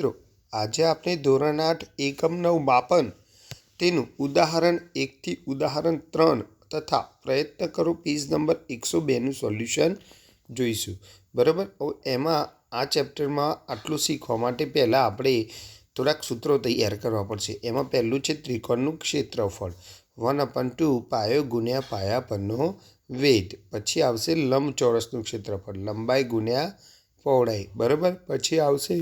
મિત્રો, આજે આપણે ધોરણ આઠ, એકમ નવ, માપન તેનું ઉદાહરણ એકથી ઉદાહરણ ત્રણ તથા પ્રયત્ન કરો પેજ નંબર એકસો બેનું સોલ્યુશન જોઈશું. બરાબર? એમાં આ ચેપ્ટરમાં આટલું શીખવા માટે પહેલાં આપણે થોડાક સૂત્રો તૈયાર કરવા પડશે. એમાં પહેલું છે ત્રિકોણનું ક્ષેત્રફળ. વન અપન ટુ, પાયો ગુણ્યા પાયા પરનો વેદ પછી આવશે લંબચોરસનું ક્ષેત્રફળ. લંબાઈ ગુણ્યા પહોળાઈ. બરાબર? પછી આવશે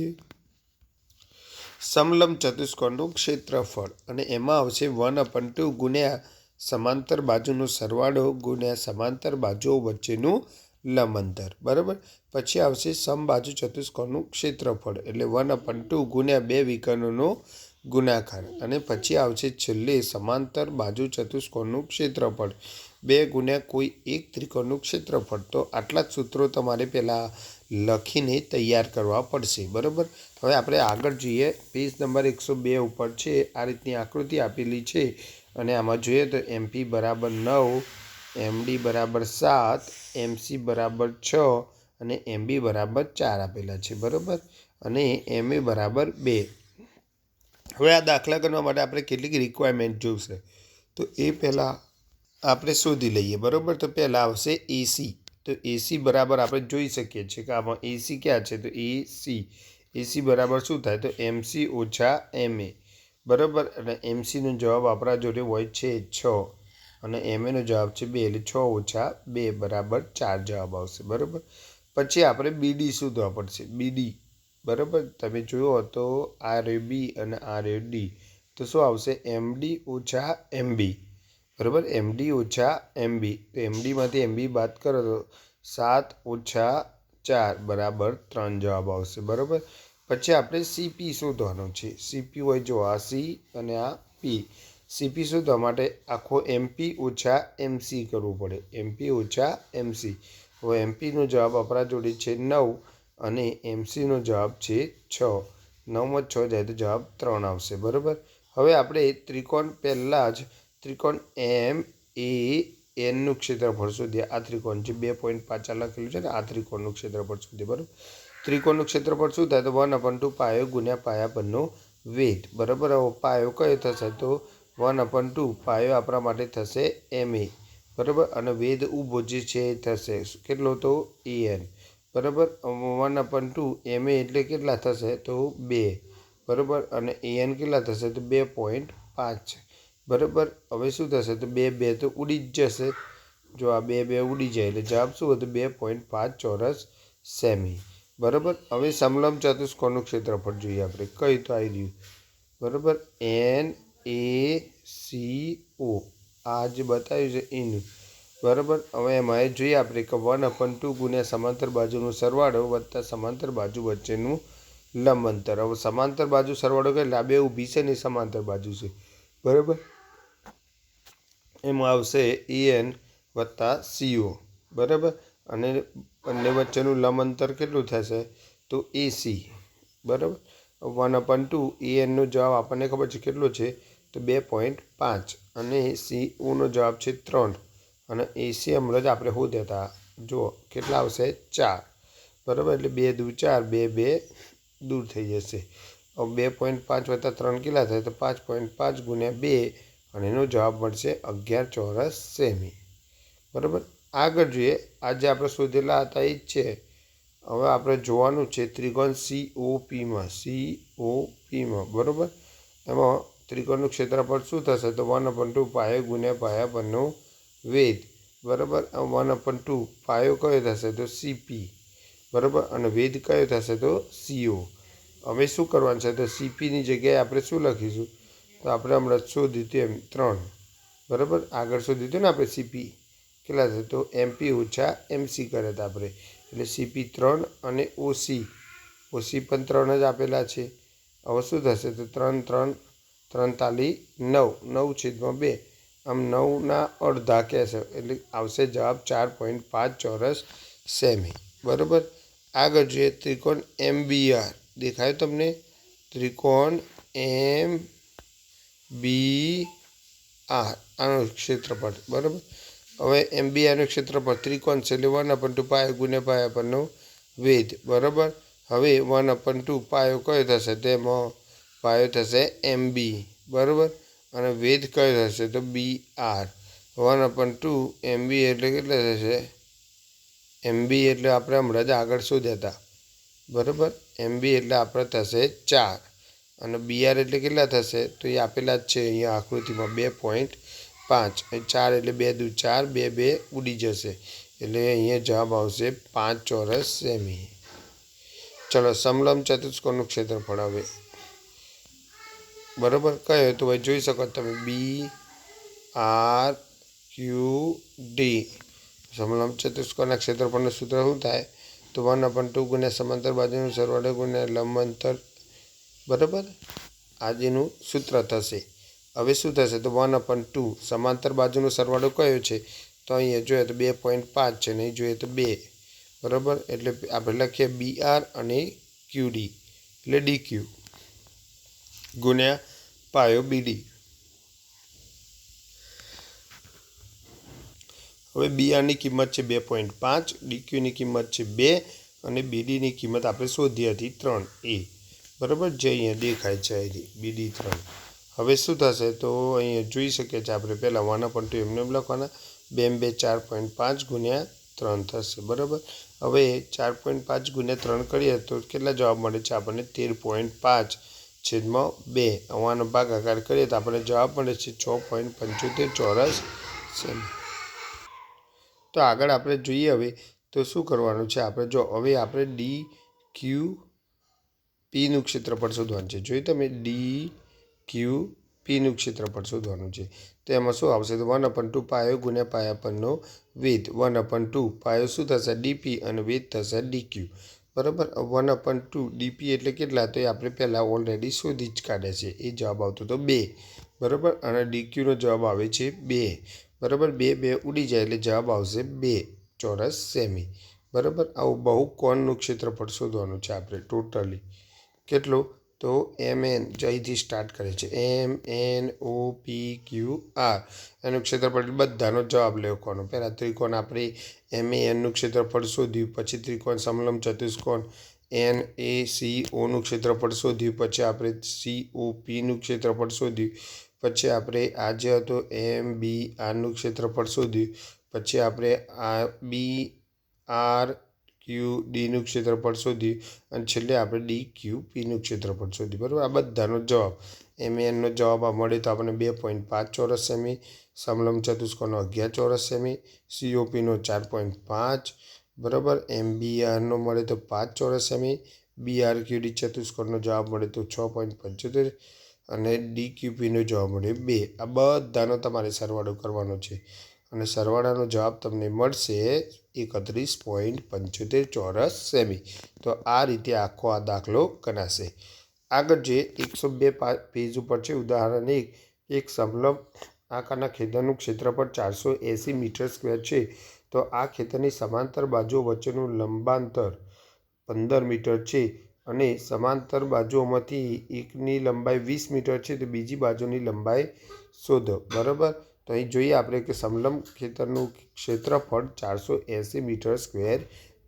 સમલંબ ચતુષ્કોણનું ક્ષેત્રફળ અને એમાં આવશે વન અપન ટુ ગુણ્યા સમાંતર બાજુનો સરવાળો ગુણ્યા સમાંતર બાજુઓ વચ્ચેનું લંબ અંતર બરાબર? પછી આવશે સમબાજુ ચતુષ્કોણનું ક્ષેત્રફળ એટલે વન અપન ટુ ગુણ્યા બે વિકર્ણનો ગુણાકાર. અને પછી આવશે છેલ્લે સમાંતર બાજુ ચતુષ્કોણનું ક્ષેત્રફળ. બે ગુણ્યા કોઈ એક ત્રિકોણનું ક્ષેત્રફળ. તો આટલા જ સૂત્રો તમારે પહેલાં લખીને તૈયાર કરવા પડશે. બરાબર? હવે આપણે આગળ જોઈએ. પેજ નંબર એકસો બે ઉપર છે. આ રીતની આકૃતિ આપેલી છે. અને આમાં જોઈએ તો એમપી બરાબર નવ એમડી બરાબર સાત એમસી બરાબર છ અને એમબી બરાબર ચાર આપેલા છે. બરાબર? અને એમએ બરાબર બે. હવે આ દાખલા કરવા માટે આપણે કેટલીક રિક્વાયરમેન્ટ જોઈશે તો એ પહેલાં આપણે શોધી લઈએ, બરાબર? તો પહેલાં આવશે એસી તો એસી બરાબર આપણે જોઈ શકીએ છીએ કે આમાં એસી ક્યાં છે? તો એસી એસી બરાબર શું થાય? તો એમસી ઓછા એમએ બરાબર? અને એમસીનો જવાબ આપણા જોડે હોય છે છ. અને એમએનો જવાબ છે બે, એટલે છ ઓછા બે બરાબર ચાર જવાબ આવશે, બરાબર? પછી આપણે બીડી શોધવા પડશે. બીડી બરાબર? તમે જોયો તો આર બી અને આર ડી તો શું આવશે? એમડી ઓછા એમબી બરાબર? એમડી ઓછા એમબી તો એમડીમાંથી એમબી બાદ કરો તો સાત ઓછા ચાર બરાબર ત્રણ જવાબ આવશે, બરાબર? પછી આપણે સીપી શોધવાનું છે. સીપી હોય જો આ સી અને આ પી સીપી શોધવા માટે આખો એમપી ઓછા એમસી કરવું પડે. એમપી ઓછા એમસી હવે એમપીનો જવાબ આપણા જોડે છે નવ અને એમસીનો જવાબ છે છ. નવમાં છ જાય તો જવાબ ત્રણ આવશે, બરાબર? હવે આપણે ત્રિકોણ પહેલાં જ ત્રિકોણ એમ એ એનનું ક્ષેત્રફળ શોધીએ. આ ત્રિકોણ છે બે પોઈન્ટ પાંચ લખેલું છે ને, આ ત્રિકોણનું ક્ષેત્રફળ શોધીએ, બરાબર? ત્રિકોણનું ક્ષેત્રફળ શું થાય? તો વન અપન ટુ પાયો ગુણ્યા પાયા પરનો વેદ બરાબર? હવે પાયો કયો થશે? તો વન અપન ટુ પાયો આપણા માટે થશે એમ એ બરાબર? અને વેદ ઊભો જે છે એ થશે. કેટલો તો? એ એન બરાબર? One upon two M A એટલે કેટલા થશે? તો બે. બરાબર? અને એ એન કેટલા થશે? તો બે પોઈન્ટ પાંચ. બરાબર? હવે શું થશે? તો બે બે તો ઉડી જ જશે. જો આ બે બે ઉડી જાય એટલે જવાબ શું હતો? બે પોઈન્ટ પાંચ ચોરસ સેમી. બરાબર? હવે સમલમ ચતુષ્કોણનું ક્ષેત્રફળ જોઈએ આપણે. કઈ તો આવી રહ્યું? બરાબર? N, A, C, O. આ જે બતાવ્યું છે એનું. બરાબર? હવે એમાં એ જોઈએ આપણે કે વન અપન ટુ ગુણ્યા સમાંતર બાજુનો સરવાળો વત્તા સમાંતર બાજુ વચ્ચેનું લંબ અંતર હવે સમાંતર બાજુ સરવાળો કે આ બે ઊભી છે ને સમાંતર બાજુ છે. બરાબર? એમાં આવશે ઈએન વત્તા સીઓ બરાબર? અને બંને વચ્ચેનું લંબ અંતર કેટલું થશે? તો એસી બરાબર? વન અપન ટુ એનનો જવાબ આપણને ખબર છે કેટલો છે? તો બે પોઈન્ટ પાંચ. અને સીઓનો જવાબ છે ત્રણ. અને એસી હમણાં જ આપણે શું દેતા? જુઓ, કેટલા આવશે? ચાર. બરાબર? એટલે બે દૂર ચાર, બે બે દૂર થઈ જશે. બે પોઈન્ટ પાંચ વત્તા ત્રણ કેટલા થાય? તો પાંચ પોઈન્ટ પાંચ ગુણ્યા બે અને એનો જવાબ મળશે અગિયાર ચોરસ સેમી. બરાબર? આગળ જોઈએ. આજે આપણે શોધેલા હતા એ જ છે. હવે આપણે જોવાનું છે ત્રિકોણ સી ઓ પીમાં સી ઓ પીમાં બરાબર? એમાં ત્રિકોણનું ક્ષેત્રફળ શું થશે? તો વન અપન ટુ પાયો ગુણ્યા પાયા પરનો વેદ બરાબર? વન અપન ટુ પાયો કયો થશે? તો સીપી બરાબર? અને વેદ કયો થશે? તો સીઓ હવે શું કરવાનું છે? તો સીપીની જગ્યાએ આપણે શું લખીશું? તો આપણે હમણાં શોધ્યું હતું એમ, ત્રણ. બરાબર? આગળ શોધ્યું હતું ને આપણે સીપી કેટલા થશે તો એમપી ઓછા એમસી કરે હતા આપણે. એટલે સીપી ત્રણ અને ઓસી ઓસી પણ ત્રણ જ આપેલા છે. હવે શું થશે? તો ત્રણ ત્રણ ત્રણતાલી નવ. નવ છેદમાં બે. આમ નવના અડધા કહેશે. એટલે આવશે જવાબ ચાર પોઈન્ટ પાંચ ચોરસ સેમી. બરાબર? આગળ જોઈએ ત્રિકોણ એમ બી આર દેખાય તમને? ત્રિકોણ એમ બી આર આનું ક્ષેત્રફળ, બરાબર? હવે એમ બી આરનું ક્ષેત્રફળ, ત્રિકોણ છે એટલે વન અપન ટુ પાયો ગુને પાયા અપનનો વેદ બરાબર? હવે વન અપન ટુ પાયો કયો થશે? તેમાં પાયો થશે એમ બી બરાબર? અને વેધ કયો થશે? તો B R one upon two M B એટલે કેટલા થશે? એમ બી એટલે આપણે હમણાં જ આગળ શું હતા, બરાબર? એમ બી એટલે આપણે થશે ચાર. અને બીઆર એટલે કેટલા થશે? તો એ આપેલા જ છે અહીંયા આકૃતિમાં બે પોઈન્ટ પાંચ. ચાર એટલે બે દુ ચાર, બે બે ઉડી જશે. એટલે અહીંયા જવાબ આવશે પાંચ ચોરસ સેમી. ચલો સમલંબ ચતુષ્કોણનું ક્ષેત્રફળ હવે. બરાબર? કયો તો ભાઈ જોઈ શકો તમે. બી આર ક્યુ ડી સમલંબ ચતુષ્કોણના ક્ષેત્રફળનું સૂત્ર શું થાય? તો વન અપન ટુ ગુણ્યા સમાંતર બાજુનું સરવાળો ગુણ્યા લંબ અંતર બરાબર? આજેનું સૂત્ર થશે. હવે શું થશે? તો વન અપન ટુ સમાંતર બાજુનો સરવાળો કયો છે? તો અહીંયા જોઈએ તો બે પોઈન્ટ પાંચ છે નહીં જોઈએ તો બે. બરાબર? એટલે આપણે લખીએ બી આર અને ક્યુ ડી એટલે ડી ક્યુ ગુણ્યા પાયો બીડી હવે બી આરની કિંમત છે બે પોઈન્ટ પાંચ ડીક્યુની કિંમત છે બે અને બીડીની કિંમત આપણે શોધી હતી ત્રણ. એ બરાબર? જે અહીંયા દેખાય છે અહીંથી, બીડી ત્રણ. હવે શું થશે તો અહીંયા જોઈ શકીએ છીએ આપણે પહેલાં વન અપન ટુ એમને એમ લખવાના. બે બે ચાર પોઈન્ટ પાંચ ગુણ્યા ત્રણ થશે, બરાબર? હવે ચાર પોઈન્ટ પાંચ ગુણ્યા ત્રણ કરીએ તો કેટલા જવાબ મળે છે આપણને? તેર પોઈન્ટ પાંચ છેદમાં બે. આવાનો ભાગાકાર કરીએ તો આપણને જવાબ મળે છે છ પોઈન્ટ પંચોતેર ચોરસ તો આગળ આપણે જોઈએ હવે તો શું કરવાનું છે? આપણે જો હવે આપણે ડી ક્યુ પીનું ક્ષેત્રફળ શોધવાનું છે. જોઈ તમે? ડી ક્યુ પીનું ક્ષેત્રફળ શોધવાનું છે. તો એમાં શું આવશે? તો વન અપન ટુ પાયો ગુણ્યા પાયા પરનો વેદ વન અપન ટુ પાયો શું થશે? ડીપી અને વેદ થશે ડીક્યુ. બરાબર? વન અપન ટુ ડીપી એટલે કેટલા? તો એ આપણે પહેલાં ઓલરેડી શોધી જ કાઢે છે. એ જવાબ આવતો તો બે. બરાબર? અને ડીક્યુનો જવાબ આવે છે બે. બરાબર? બે બે ઉડી જાય એટલે જવાબ આવશે બે. ચોરસ સેમી. બરાબર? આવું બહુ કોણનું ક્ષેત્રફળ શોધવાનું છે આપણે ટોટલી કેટલું? તો એમ એન જયથી સ્ટાર્ટ કરે છે. M N O P Q R. એનું ક્ષેત્રફળ બધાનો જવાબ લેવાનો પહેલાં ત્રિકોણ આપણે એમ એ એનનું ક્ષેત્રફળ શોધ્યું, પછી ત્રિકોણ સમલમ ચતુષ્કોણ એન એ સી ઓનું ક્ષેત્રફળ શોધ્યું, પછી આપણે સી ઓ પીનું ક્ષેત્રફળ શોધ્યું, પછી આપણે આ જે હતો એમ બી આરનું ક્ષેત્રફળ શોધ્યું, પછી આપણે આ બી આર ક્યુ ડીનું ક્ષેત્રફળ શોધ્યું અને છેલ્લે આપણે ડી ક્યુ પીનું ક્ષેત્રફળ શોધ્યું. બરાબર? આ બધાનો જવાબ. એમ એનનો જવાબ આ મળે તો આપણને બે પોઈન્ટ પાંચ ચોરસ સેમી, સમલંબ ચતુષ્કોણનો અગિયાર ચોરસ સેમી સીઓપીનો ચાર પોઈન્ટ પાંચ. બરાબર? એમ બી આરનો મળે તો પાંચ ચોરસ સેમી બી આર ક્યુ ડી ચતુષ્કોણનો જવાબ મળે તો છ પોઈન્ટ પંચોતેર અને ડી ક્યુપીનો જવાબ મળે બે. આ બધાનો તમારે સરવાળો કરવાનો છે. અને સરવાળાનો જવાબ તમને મળશે એકત્રીસ પોઈન્ટ પંચોતેર ચોરસ સેમી. તો આ રીતે આખો આ દાખલો ગણાશે. આગળ જે એકસો બે પેજ ઉપર છે, ઉદાહરણ એક. એક સમલંબ આકારના ખેતરનું ક્ષેત્રફળ ચારસો એંસી મીટર સ્ક્વેર છે. તો આ ખેતરની સમાંતર બાજુઓ વચ્ચેનું લંબાંતર પંદર મીટર છે અને સમાંતર બાજુઓમાંથી એકની લંબાઈ વીસ મીટર છે, તો બીજી બાજુની લંબાઈ શોધો બરાબર? તો અહીં જોઈએ આપણે કે સમલમ ખેતરનું ક્ષેત્રફળ ચારસો એંસી મીટર સ્ક્વેર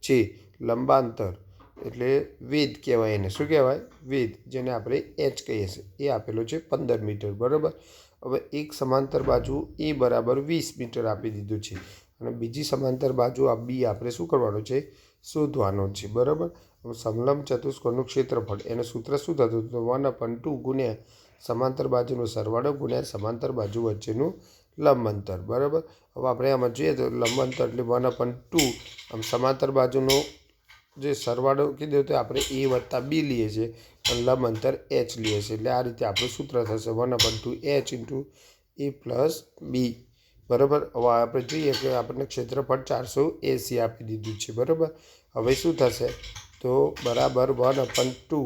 છે. લંબાંતર એટલે વેદ કહેવાય એને. શું કહેવાય? વેદ, જેને આપણે એચ કહીએ છીએ. એ આપેલો છે પંદર મીટર, બરાબર? હવે એક સમાંતર બાજુ એ બરાબર વીસ મીટર આપી દીધું છે. અને બીજી સમાંતર બાજુ આ બી આપણે શું કરવાનું છે? શોધવાનો છે, બરાબર? હવે સમલંબ ચતુષ્કોણનું ક્ષેત્રફળ, એનું સૂત્ર શું થતું હતું? વન અપન ટુ ગુણ્યા સમાંતર બાજુનો સરવાળો ગુણ્યા સમાંતર બાજુ વચ્ચેનું લંબ અંતર બરાબર? હવે આપણે આમાં જોઈએ તો લંબ અંતર એટલે વન અપન ટુ. આમ સમાંતર બાજુનો જે સરવાળો કીધો તો આપણે એ વત્તા બી લઈએ છીએ અને લંબ અંતર એચ લઈએ છીએ. એટલે આ રીતે આપણું સૂત્ર થશે one upon two H into A plus B. બરાબર? હવે આપણે જોઈએ કે આપણને ક્ષેત્રફળ ચારસો એસી આપી દીધું છે, બરાબર? હવે શું થશે? તો બરાબર વન અપન ટુ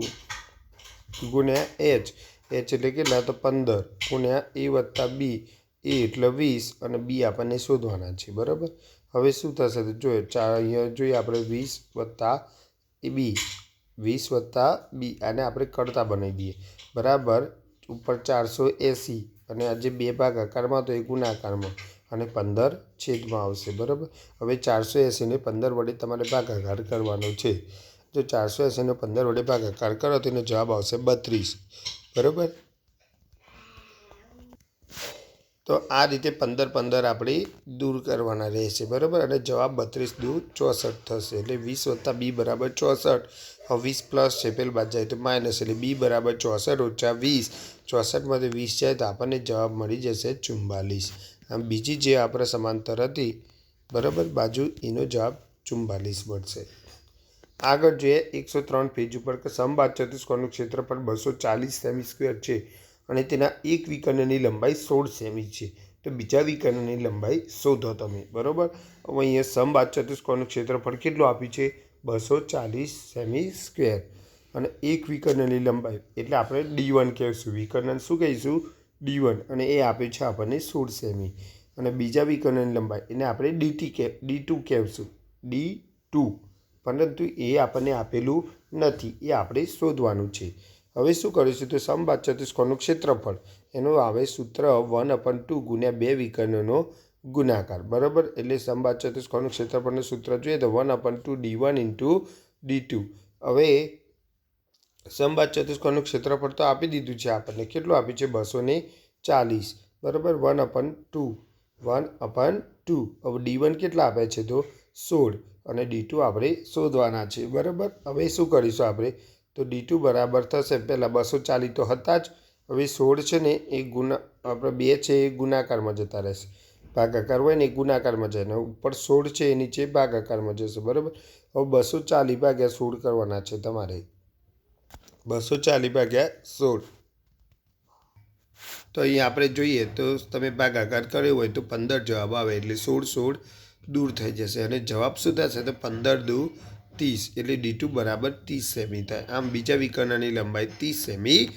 ગુણ્યા એચ. એચ એટલે કેટલા? તો પંદર ગુણ્યા એ વત્તા બી. એ એટલે વીસ અને બી આપણને શોધવાના છે, બરાબર? હવે શું થશે? તો જોઈએ ચાર અહીંયા જોઈએ આપણે વીસ વત્તા એ બી. વીસ વત્તા બી, આને આપણે કરતા બનાવી દઈએ. બરાબર? ઉપર ચારસો એંસી અને આજે બે ભાગાકારમાં તો એ ગુણાકારમાં અને પંદર છેદમાં આવશે, બરાબર? હવે ચારસો એંસીને પંદર વડે તમારે ભાગાકાર કરવાનો છે. જો ચારસો એંસીને પંદર વડે ભાગાકાર કરો તો એનો જવાબ આવશે બત્રીસ, બરાબર? તો આ રીતે પંદર પંદર આપણે દૂર કરવાના રહેશે, બરાબર? અને જવાબ બત્રીસ દૂર ચોસઠ થશે, એટલે વીસ વત્તા બી બરાબર ચોસઠ. હવે વીસ પ્લસ છે, પેલ બાદ જાય તો માઇનસ, એટલે બી બરાબર ચોસઠ ઓછા વીસ. ચોસઠમાંથી વીસ જાય તો આપણને જવાબ મળી જશે ચુમ્બાલીસ આમ બીજી જે આપણે સમાંતર હતી, બરાબર? બાજુ એનો જવાબ ચુમ્બાલીસ મળશે. આગળ જોઈએ, એકસો ત્રણ પેજ ઉપર કે સમબાદ ચતુષ્કોણનું ક્ષેત્રફળ બસો ચાલીસ સેમી સ્ક્વેર છે. અને તેના એક વિકર્ણની લંબાઈ સોળ સેમી છે. તો બીજા વિકર્ણની લંબાઈ શોધો તમે. બરાબર? હવે અહીંયા સમબાદ ચતુષ્કોણનું ક્ષેત્રફળ કેટલું આપ્યું છે? બસો ચાલીસ સેમી સ્ક્વેર. અને એક વિકર્ણની લંબાઈ, એટલે આપણે ડી વન કહીશું. વિકર્ણ શું કહીશું? D one. અને એ આપે છે આપણને સોળ સેમી. અને બીજા વિકર્ણની લંબાઈ, એને આપણે ડીટી કે, ડી ટુ કહેશું. D two. પરંતુ એ આપણને આપેલું નથી. એ આપણે શોધવાનું છે. હવે શું કરીશું? તો સમબાદ ચતુષ્કોણનું ક્ષેત્રફળ. એનું આવે સૂત્ર વન અપન ટુ ગુણ્યા બે વિકર્ણનો ગુણાકાર. બરાબર? એટલે સમબાદ ચતુષ્કોણનું ક્ષેત્રફળનું સૂત્ર જોઈએ તો one upon two D one into D two. હવે સમબાદ ચતુષ્કોણનું ક્ષેત્રફળ તો આપી દીધું છે આપણને. કેટલું આપ્યું છે? બસો ને ચાલીસ. બરાબર? One upon two. One upon two. હવે ડી વન કેટલા આપે છે તો સોળ. અને ડી ટુ આપણે શોધવાના છે. બરાબર? હવે શું કરીશું આપણે? તો ડી ટુ બરાબર થશે. પહેલાં બસો ચાલીસ તો હતા જ. હવે સોળ છે ને, એ ગુના, આપણે બે છે એ ગુણાકારમાં જતા રહેશે. ભાગાકાર હોય ને એ ગુણાકારમાં જાય. ને ઉપર સોળ છે એ નીચે ભાગાકારમાં જશે. બરાબર? હવે બસો ચાલીસ ભાગ્યા સોળ કરવાના છે તમારે. બસો ચાલીસ ભાગ્યા સોળ. તો અહીં આપણે જોઈએ તો તમે ભાગાકાર કર્યો હોય તો પંદર જવાબ આવે. એટલે સોળ સોળ દૂર થઈ જશે. અને જવાબ શું થશે? તો પંદર દુ ત્રીસ એટલે ડી ટુ બરાબર ત્રીસ સેમી થાય. આમ બીજા વિકર્ણની લંબાઈ ત્રીસ સેમી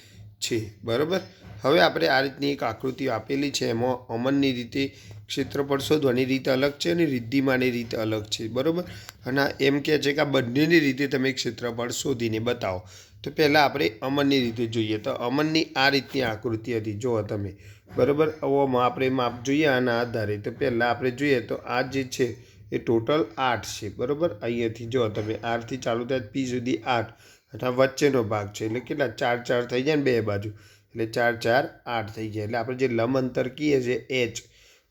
છે. બરાબર? હવે આપણે આ રીતની એક આકૃતિ આપેલી છે. એમાં અમનની રીતે ક્ષેત્રફળ શોધવાની રીત અલગ છે અને રિદ્ધિમાની રીત અલગ છે. બરાબર? અને એમ કહે છે કે આ બંનેની રીતે તમે ક્ષેત્રફળ શોધીને બતાવો. તો પહેલાં આપણે અમનની રીતે જોઈએ. તો અમનની આ રીતની આકૃતિ હતી. જુઓ તમે. બરાબર? હવે આપણે માપ જોઈએ આના આધારે. તો પહેલાં આપણે જોઈએ તો આ જે છે એ ટોટલ આઠ છે, બરાબર? અહીંયાથી જો તમે આરથી ચાલુ થાય પી સુધી આઠ. અને વચ્ચેનો ભાગ છે, એટલે કેટલા? ચાર ચાર થઈ જાય ને બે બાજુ. એટલે ચાર ચાર, આઠ થઈ જાય. એટલે આપણે જે લંબ અંતર કહીએ છીએ, એચ,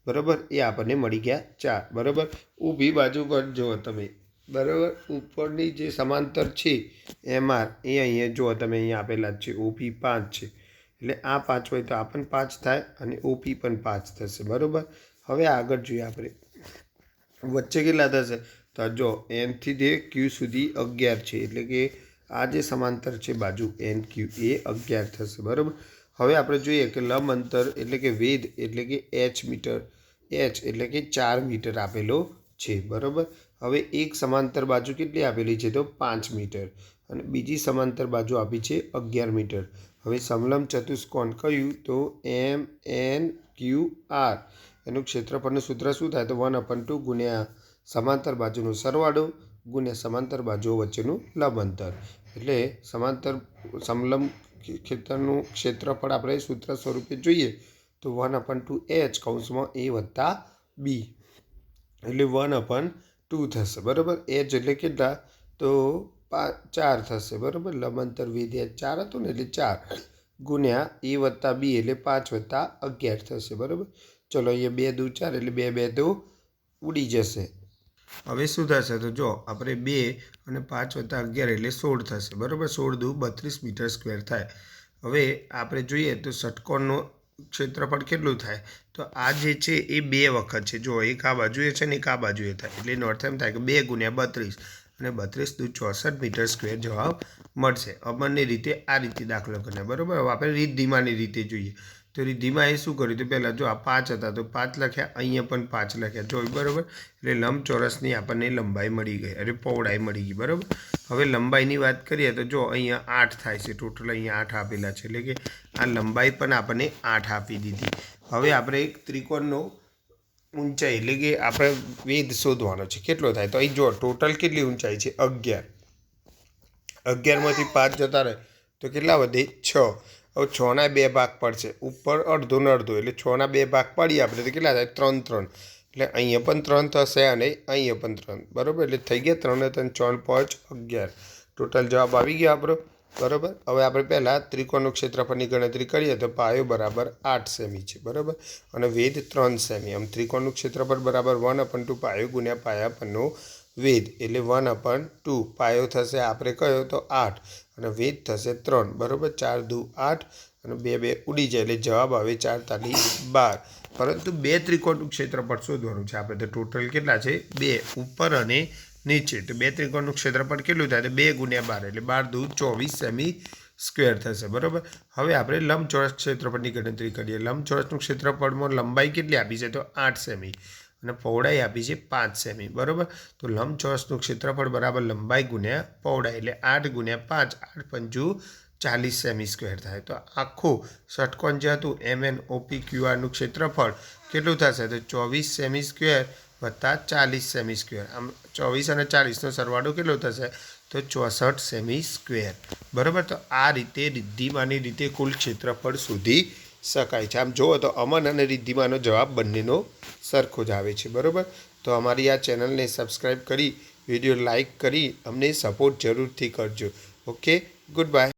બરાબર? એ આપણને મળી ગયા ચાર, બરાબર? ઊભી બાજુ પર જુઓ તમે, બરાબર? ઉપરની જે સમાંતર છે, એમઆર, એ અહીંયા જુઓ તમે, અહીંયા આપેલા જ છે. ઓપી પાંચ છે. એટલે આ પાંચ હોય તો આ પણ પાંચ થાય અને ઓપી પણ પાંચ થશે, બરાબર? હવે આગળ જોઈએ આપણે. વચ્ચે કેટલા થશે? તો જો એનથી તે ક્યુ સુધી અગિયાર છે, એટલે કે આ જે સમાંતર છે બાજુ એન ક્યુ એ અગિયાર થશે, બરાબર? હવે આપણે જોઈએ કે લંબ અંતર એટલે કે વેદ એટલે કે એચ મીટર એચ એટલે કે ચાર મીટર આપેલો છે, બરાબર? હવે એક સમાંતર બાજુ કેટલી આપેલી છે તો પાંચ મીટર, અને બીજી સમાંતર બાજુ આપી છે અગિયાર મીટર. હવે સમલંબ ચતુષ્કોણ કયું? તો એમ એન ક્યુ આર. એનું ક્ષેત્રફળનું સૂત્ર શું થાય? તો વન અપન ટુ ગુણ્યા સમાંતર બાજુનો સરવાળો ગુણ્યા સમાંતર બાજુઓ વચ્ચેનું લંબ અંતર એટલે સમાંતર સમલંબ ખેતરનું ક્ષેત્રફળ આપણે સૂત્ર સ્વરૂપે જોઈએ તો વન અપન ટુ એચ કૌંસમાં એ વત્તા બી. એટલે વન અપન ટુ થશે, બરાબર? એચ એટલે કેટલા? તો ચાર થશે, બરાબર? લંબાંતર વિધેય ચાર હતું ને એટલે ચાર. ગુણ્યા એ વત્તા બી એટલે પાંચ વત્તા અગિયાર થશે, બરાબર? ચલો અહીંયા બે દુ ચાર એટલે બે બે દુ ઉડી જશે. હવે શું થશે? તો જો, આપણે બે અને પાંચ વત્તા અગિયાર એટલે સોળ થશે, બરાબર? સોળ દુ બત્રીસ મીટર સ્ક્વેર થાય. હવે આપણે જોઈએ તો ષટકોણનું ક્ષેત્રફળ કેટલું થાય? તો આ જે છે એ બે વખત છે. જો એક આ બાજુએ છે ને એક આ બાજુએ થાય, એટલે એનો અર્થ એમ થાય કે બે ગુણ્યા બત્રીસ. અને બત્રીસ દુ ચોસઠ મીટર સ્ક્વેર જવાબ મળશે. અમરની રીતે આ રીતે દાખલો કરીને બરાબર? હવે આપણે રીતધીમાની રીતે જોઈએ. તો રીતધીમા એ શું કર્યું? તો પહેલાં જો આ પાંચ હતા, તો પાંચ લખ્યા, અહીંયા પણ પાંચ લખ્યા. જોયું, બરાબર? એટલે લંબચોરસની આપણને લંબાઈ મળી ગઈ અરે પહોળાઈ મળી ગઈ, બરાબર? હવે લંબાઈની વાત કરીએ, તો જો અહીંયા આઠ થાય છે, ટોટલ અહીંયા આઠ આપેલા છે. એટલે કે આ લંબાઈ પણ આપણને આઠ આપી દીધી. હવે આપણે એક ત્રિકોણનો ઊંચાઈ, એટલે કે આપણે વેધ શોધવાનો છે. કેટલો થાય? તો અહીં જો ટોટલ કેટલી ઊંચાઈ છે? અગિયાર. અગિયારમાંથી પાંચ જતા રહે, તો કેટલા વધે? છ. હવે છના બે ભાગ પડશે. ઉપર અડધો ને અડધો, એટલે છના બે ભાગ પાડીએ આપણે, તો કેટલા થાય? ત્રણ ત્રણ. એટલે અહીંયા પણ ત્રણ થશે અને અહીંયા પણ ત્રણ. બરાબર? એટલે થઈ ગયા ત્રણે ત્રણ ત્રણ પાંચ, અગિયાર. ટોટલ જવાબ આવી ગયો આપણો. બરાબર? હવે આપણે પહેલાં ત્રિકોણનું ક્ષેત્રફળની ગણતરી કરીએ તો પાયો બરાબર આઠ સેમી છે, બરાબર? અને વેદ ત્રણ સેમી. આમ ત્રિકોણનું ક્ષેત્રફળ બરાબર વન અપન ટુ પાયો ગુણ્યા પાયા પરનો વેદ. એટલે વન અપન ટુ. પાયો થશે આપણે કયો? તો આઠ. અને વેદ થશે ત્રણ. બરાબર? ચાર દુ આઠ અને બે બે ઉડી જાય. એટલે જવાબ આવે ચાર તાલી બાર. પરંતુ બે ત્રિકોણનું ક્ષેત્રફળ શોધવાનું છે. આપણે તો ટોટલ કેટલા છે? બે. ઉપર અને નીચે. તો બે ત્રિકોણનું ક્ષેત્રફળ કેટલું થાય? તો બે ગુણ્યા બાર, એટલે બાર દુ ચોવીસ સેમી સ્ક્વેર થશે. બરાબર? હવે આપણે લંબચોરસ ક્ષેત્રફળની ગણતરી કરીએ. લંબચોરસનું ક્ષેત્રફળમાં લંબાઈ કેટલી આપી છે? તો આઠ સેમી. અને પહોળાઈ આપી છે પાંચ સેમી. બરાબર? તો લંબચોરસનું ક્ષેત્રફળ બરાબર લંબાઈ ગુણ્યા પહોળાઈ, એટલે આઠ ગુણ્યા પાંચ, આઠ પંચુ ચાલીસ સેમી સ્ક્વેર થાય. તો આખું ષટકોણ જે હતું, એમ એન ઓપી ક્યુઆરનું ક્ષેત્રફળ કેટલું થશે? તો ચોવીસ સેમી સ્ક્વેર વત્તા ચાલીસ સેમી સ્ક્વેર. આમ ચોવીસ અને ચાલીસનો સરવાળો કેટલો થશે? તો ચોસઠ સેમી સ્ક્વેર બરાબર? તો આ રીતે રિદ્ધિમાની રીતે કુલ ક્ષેત્રફળ શોધી શકાય છે. આમ જુઓ તો અમન અને રિદ્ધિમાનો જવાબ બંનેનો સરખો જ આવે છે. બરાબર? તો અમારી આ ચેનલને સબસ્ક્રાઈબ કરી, વીડિયો લાઇક કરી અમને સપોર્ટ જરૂરથી કરજો. ઓકે? Good bye.